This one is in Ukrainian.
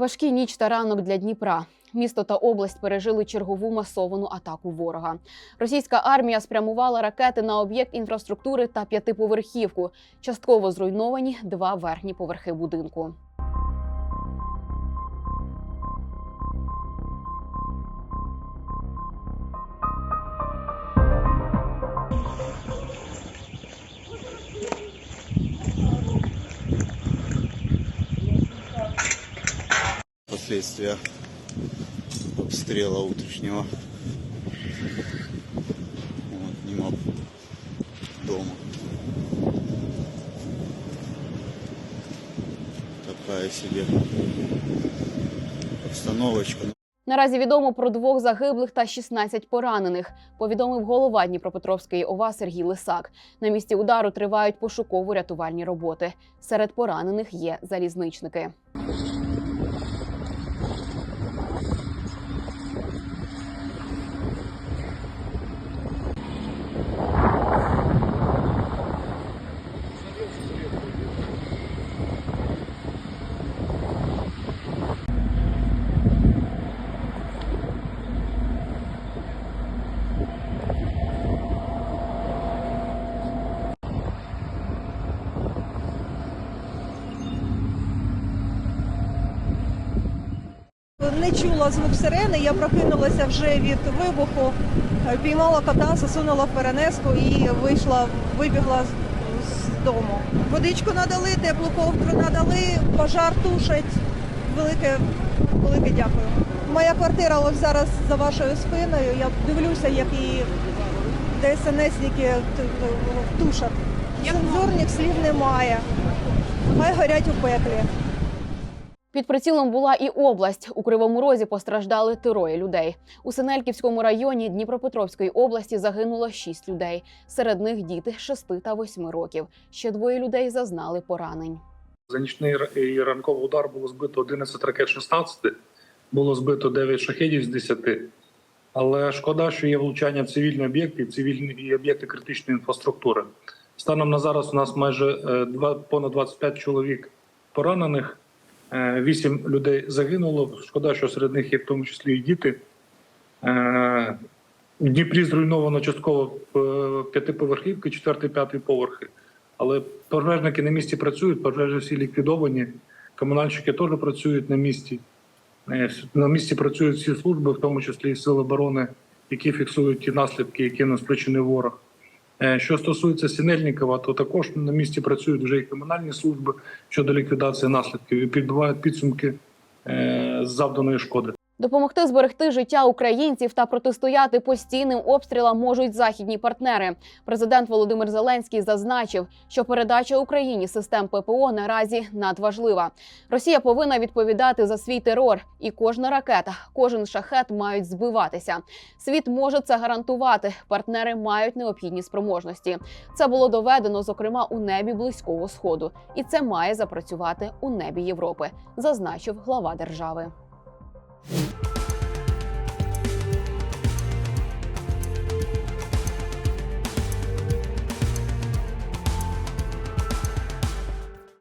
Важкі ніч та ранок для Дніпра. Місто та область пережили чергову масовану атаку ворога. Російська армія спрямувала ракети на об'єкт інфраструктури та п'ятиповерхівку. Частково зруйновані два верхні поверхи будинку. Последствия обстрела утреннего. Вот, мимо дома. Такая себе обстановочка. Наразі відомо про двох загиблих та 16 поранених. Повідомив голова Дніпропетровської ОВА Сергій Лисак. На місці удару тривають пошуково-рятувальні роботи. Серед поранених є залізничники. Не чула звук сирени, я прокинулася вже від вибуху, е, піймала кота, засунула в перенеску і вийшла, вибігла з, з дому. Водичку надали, теплу ковдру надали, пожар тушать. Велике, велике дякую. Моя квартира ось зараз за вашою спиною. Я дивлюся, як її ДСНСники тушать. Цензурних слів немає. Хай горять у пеклі. Під прицілом була і область. У Кривому Розі постраждали троє людей. У Синельківському районі Дніпропетровської області загинуло шість людей. Серед них діти 6 та 8 років. Ще двоє людей зазнали поранень. За нічний і ранковий удар було збито 11 ракет 16, було збито 9 шахедів з 10. Але шкода, що є влучання в цивільні об'єкти, цивільні і об'єкти критичної інфраструктури. Станом на зараз у нас майже е, понад 25 чоловік поранених, 8 людей загинуло. Шкода, що серед них є в тому числі і діти. Е, В Дніпрі зруйновано частково е, п'ятиповерхівки, четвертий, п'ятий поверхи. Але пожежники на місці працюють, пожежі всі ліквідовані, комунальщики теж працюють на місці. Е, На місці працюють всі служби, в тому числі і сили оборони, які фіксують ті наслідки, які нам спричинив ворог. Е, Що стосується Сінельникова, то також на місці працюють вже і комунальні служби щодо ліквідації наслідків і підбивають підсумки е, завданої шкоди. Допомогти зберегти життя українців та протистояти постійним обстрілам можуть західні партнери. Президент Володимир Зеленський зазначив, що передача Україні систем ППО наразі надважлива. Росія повинна відповідати за свій терор, і кожна ракета, кожен шахет мають збиватися. Світ може це гарантувати. Партнери мають необхідні спроможності. Це було доведено, зокрема, у небі близького сходу, і це має запрацювати у небі Європи, зазначив глава держави.